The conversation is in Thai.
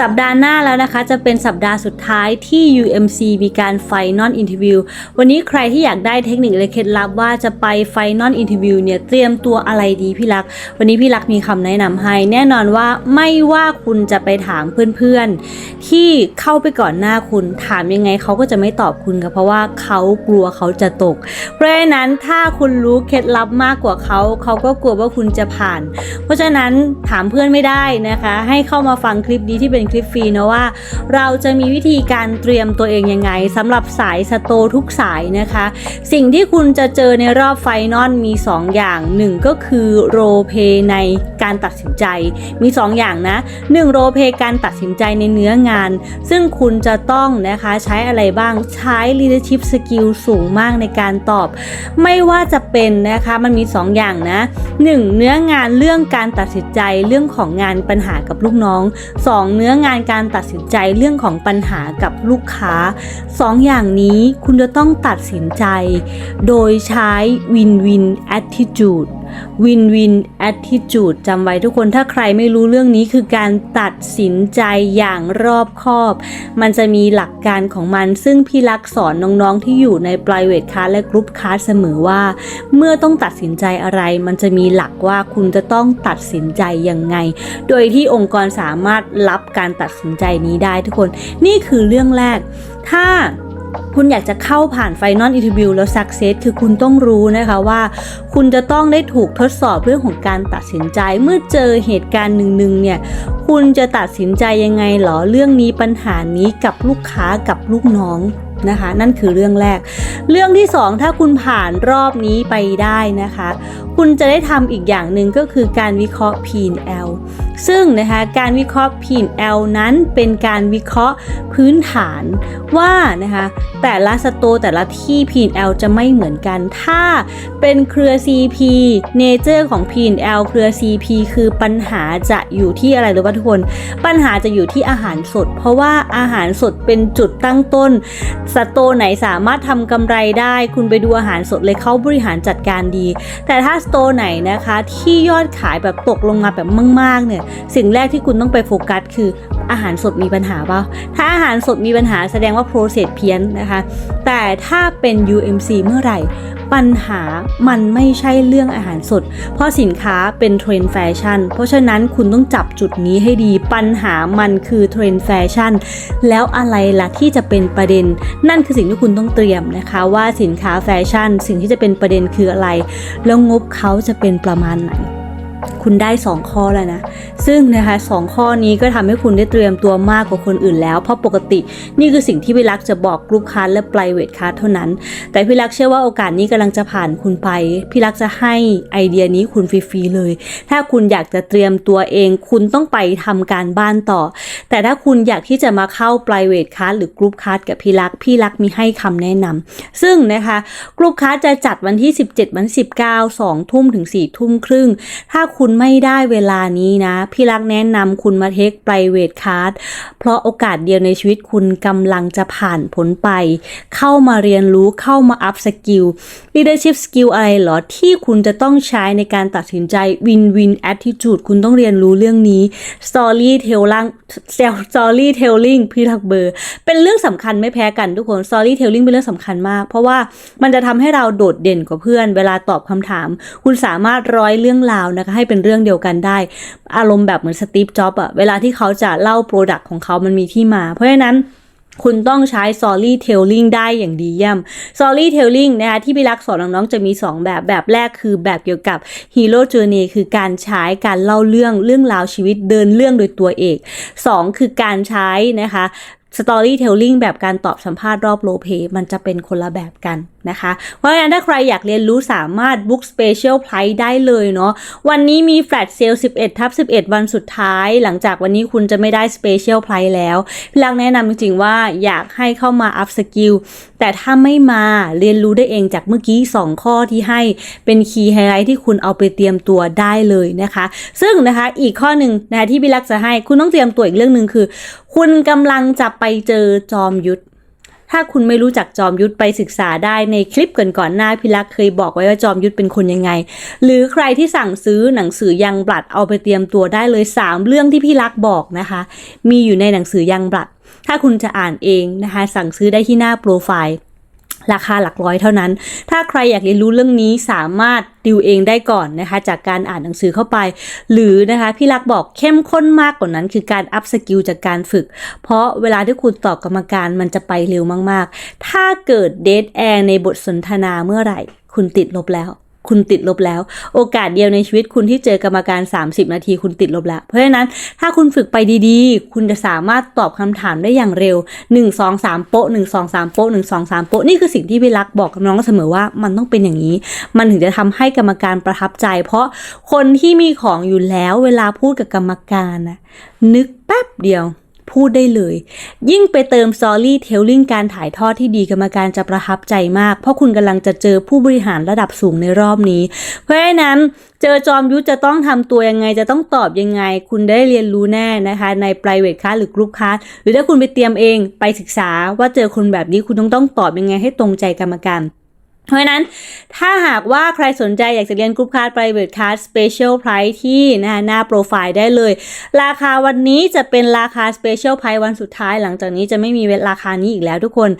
สัปดาห์หน้าแล้วนะคะ จะเป็นสัปดาห์สุดท้ายที่ UMC มีการไฟนอลอินทิวิววันนี้ใครที่อยากได้เทคนิคและเคล็ดลับว่าจะไปไฟนอลอินทิวิวเนี่ยเตรียมตัวอะไรดีพี่รัก วันนี้พี่รักมีคำแนะนำให้ แน่นอนว่าไม่ว่าคุณจะไปถามเพื่อนๆ ที่เข้าไปก่อนหน้าคุณถามยังไงเขาก็จะไม่ตอบคุณค่ะเพราะว่าเขากลัวเขาจะตก เพราะฉะนั้นถ้าคุณรู้เคล็ดลับมากกว่าเขาเขาก็กลัวว่าคุณจะผ่าน เพราะฉะนั้นถามเพื่อนไม่ได้นะคะ ให้เข้ามาฟังคลิปนี้ที่เป็นคลิปฟรีนะว่า เราจะมีวิธีการเตรียมตัวเองยังไงสำหรับสายสโตทุกสายนะคะ สิ่งที่คุณจะเจอในรอบไฟนอลมี 2 อย่างหนึ่งก็คือโรเพในการตัดสินใจมี 2 อย่างนะ 1 โรเพการตัดสินใจในเนื้องาน ซึ่งคุณจะต้องนะคะใช้อะไรบ้างใช้ leadership skill สูงมากในการตอบ ไม่ว่าจะเป็นนะคะมันมี 2 อย่างนะ 1. เนื้องานเรื่องการตัดสินใจเรื่องของงานปัญหากับลูกน้อง 2. เนื้องานการตัดสินใจเรื่องของปัญหากับลูกค้า 2ออย่างนี้คุณจะต้องตัดสินใจ โดยใช้ win win attitude จำไว้ทุกคนถ้าใครไม่รู้เรื่องนี้คือการตัดสินใจอย่างรอบคอบ มันจะมีหลักการของมัน ซึ่งพี่ลักษ์สอนน้องๆที่อยู่ใน private class และ group class เสมอว่า เมื่อต้องตัดสินใจอะไร มันจะมีหลักว่าคุณจะต้องตัดสินใจยังไง โดยที่องค์กรสามารถรับการตัดสินใจนี้ได้ทุกคน นี่คือเรื่องแรก ถ้า คุณอยากจะเข้าผ่านไฟนอลอินทิวิวแล้วสักเซสคือคุณต้องรู้นะคะว่า คุณจะต้องได้ถูกทดสอบเรื่องของการตัดสินใจเมื่อเจอเหตุการณ์หนึ่งๆเนี่ยคุณจะตัดสินใจยังไงหรอเรื่องนี้ปัญหานี้กับลูกค้ากับลูกน้องนะคะนั่นคือเรื่องแรก เรื่องที่ 2 ถ้าคุณผ่านรอบนี้ไปได้นะคะ คุณจะได้ทำอีกอย่างหนึ่งก็คือการวิเคราะห์ P&L ซึ่งนะคะการวิเคราะห์ P&L นั้นเป็นการวิเคราะห์พื้นฐานว่านะคะแต่ละสโตแต่ละที่ P&L จะไม่เหมือนกัน ถ้าเป็นเครือ CP เนเจอร์ของ P&L เครือ CP คือปัญหาจะอยู่ที่อะไรหรือว่าทุกคน ปัญหาจะอยู่ที่อาหารสด เพราะว่าอาหารสดเป็นจุดตั้งต้น สโตไหนสามารถทำกำไรได้ คุณไปดูอาหารสดเลยเขาบริหารจัดการดี แต่ถ้าสโตไหนนะคะที่ยอดขายแบบตกลงมาแบบมากๆเนี่ยสิ่งแรกที่คุณต้องไปโฟกัสคืออาหารสดมีปัญหาเปล่า ถ้าอาหารสดมีปัญหาแสดงว่า process เพี้ยนนะคะ แต่ถ้าเป็น UMC เมื่อไหร่ ปัญหามันไม่ใช่เรื่องอาหารสด เพราะสินค้าเป็นเทรนด์แฟชั่น เพราะฉะนั้นคุณต้องจับจุดนี้ให้ดี ปัญหามันคือเทรนด์แฟชั่น แล้วอะไรล่ะที่จะเป็นประเด็น นั่นคือสิ่งที่คุณต้องเตรียมนะคะว่าสินค้าแฟชั่น สิ่งที่จะเป็นประเด็นคืออะไร แล้วงบเขาจะเป็นประมาณไหน คุณได้ 2 ข้อแล้วนะ ซึ่งนะคะสองข้อนี้ก็ทำให้คุณได้เตรียมตัวมากกว่าคนอื่นแล้ว เพราะปกตินี่คือสิ่งที่พี่รักจะบอกกลุ่มค้าและ private ค้าเท่านั้น แต่พี่รักเชื่อว่าโอกาสนี้กำลังจะผ่านคุณไปพี่รักจะให้ไอเดียนี้คุณฟรีๆเลย ถ้าคุณอยากจะเตรียมตัวเอง คุณต้องไปทำการบ้านต่อ แต่ถ้าคุณอยากที่จะมาเข้า private class หรือ group class กับพี่รักพี่รักมีให้คำแนะนำซึ่งนะคะ group class จะจัดวันที่ 17วันที่19 2ทุ่มถึง4ทุ่มครึ่ง ถ้าคุณคุณไม่ได้เวลานี้นะ พี่รักแนะนำคุณมาเทค private card เพราะโอกาสเดียวในชีวิตคุณกำลังจะผ่านผลไป เข้ามาเรียนรู้เข้ามาอัพสกิล leadership skill อะไรเหรอ ที่คุณจะต้องใช้ในการตัดสินใจ win win attitude คุณต้องเรียนรู้เรื่องนี้ เซลสอรี่เทลลิงพี่ทักเบอร์ เป็นเรื่องสำคัญไม่แพ้กันทุกคนสอรี่เทลลิงเป็นเรื่องสำคัญมาก เพราะว่ามันจะทำให้เราโดดเด่นกว่าเพื่อน เวลาตอบคำถาม คุณสามารถร้อยเรื่องราวนะคะให้เป็นเรื่องเดียวกันได้ อารมณ์แบบเหมือนสตีฟจ็อบอะเวลาที่เขาจะเล่าโปรดักต์ของเขามันมีที่มา เพราะฉะนั้น คุณต้องใช้ storytelling ได้อย่างดีเยี่ยม storytelling นะคะที่พี่รักสอนน้องๆจะมี 2 แบบแบบแรกคือแบบเกี่ยวกับ hero journey คือการใช้การเล่าเรื่องเรื่องราวชีวิตเดินเรื่องโดยตัวเอก 2 คือการใช้นะคะ storytelling แบบการตอบสัมภาษณ์รอบโลเพมันจะเป็นคนละแบบกันนะคะ เพราะฉะนั้นถ้าใครอยากเรียนรู้สามารถ book special price ได้เลยเนาะวันนี้มี flash sale 11ทับ11 วันสุดท้าย หลังจากวันนี้คุณจะไม่ได้ special price แล้วพี่รักแนะนำจริงๆว่าอยากให้เข้ามา up skill แต่ถ้าไม่มาเรียนรู้ได้เองจากเมื่อกี้ 2 ข้อที่ให้เป็น key highlight ที่คุณเอาไปเตรียมตัวได้เลยนะคะ ซึ่งนะคะอีกข้อหนึ่งนะคะที่พี่รักจะให้คุณต้องเตรียมตัวอีกเรื่องหนึ่งคือคุณกำลังจะไปเจอจอมยุทธถ้าคุณไม่รู้จักจอมยุทธไปศึกษาได้ในคลิปก่อนก่อนๆหน้าพิลักษ์เคยบอกไว้ว่าจอมยุทธเป็นคนยังไง หรือใครที่สั่งซื้อหนังสือยังบลัดเอาไปเตรียมตัวได้เลย 3 เรื่องที่พี่ลักษ์บอกนะคะ มีอยู่ในหนังสือยังบลัด ถ้าคุณจะอ่านเองนะคะ สั่งซื้อได้ที่หน้าโปรไฟล์ ราคาหลักร้อยเท่านั้น ถ้าใครอยากเรียนรู้เรื่องนี้สามารถดิวเองได้ก่อนนะคะ จากการอ่านหนังสือเข้าไป หรือนะคะพี่ลักบอกเข้มข้นมากกว่านั้น คือการอัพสกิลจากการฝึก เพราะเวลาที่คุณตอบกรรมการมันจะไปเร็วมากๆ ถ้าเกิดเดทแอร์ในบทสนทนาเมื่อไหร่ คุณติดลบแล้ว คุณติดลบแล้ว โอกาสเดียวในชีวิตคุณที่เจอกรรมการ 30 นาทีคุณติดลบแล้ว เพราะฉะนั้นถ้าคุณฝึกไปดีๆ คุณจะสามารถตอบคำถามได้อย่างเร็ว 1 2 3 โป๊ะ 1 2 3 โป๊ะ 1 2 3 โป๊ะ นี่คือสิ่งที่พี่รักบอกกับน้องเสมอว่ามันต้องเป็นอย่างนี้ มันถึงจะทำให้กรรมการประทับใจ เพราะคนที่มีของอยู่แล้วเวลาพูดกับกรรมการนะนึกแป๊บเดียว พูดได้เลย ยิ่งไปเติม story telling การถ่ายทอดที่ดีกรรมการจะประทับใจมาก เพราะคุณกำลังจะเจอผู้บริหารระดับสูงในรอบนี้ เพราะฉะนั้นเจอจอมยุทธจะต้องทำตัวยังไงจะต้องตอบยังไง คุณได้เรียนรู้แน่นะคะใน private class หรือ group class หรือถ้าคุณไปเตรียมเองไปศึกษาว่าเจอคนแบบนี้คุณต้องต้องตอบยังไงให้ตรงใจกรรมการ เพราะฉะนั้นถ้าหากว่าใครสนใจอยากจะเรียนกรุ๊ปค a า d private card special price ที่หน้าหน้าโปรไฟล์ได้เลย ราคาวันนี้จะเป็นราคา special price วันสุดท้าย หลังจากนี้จะไม่มีเวลาราคานี้อีกแล้วทุกคน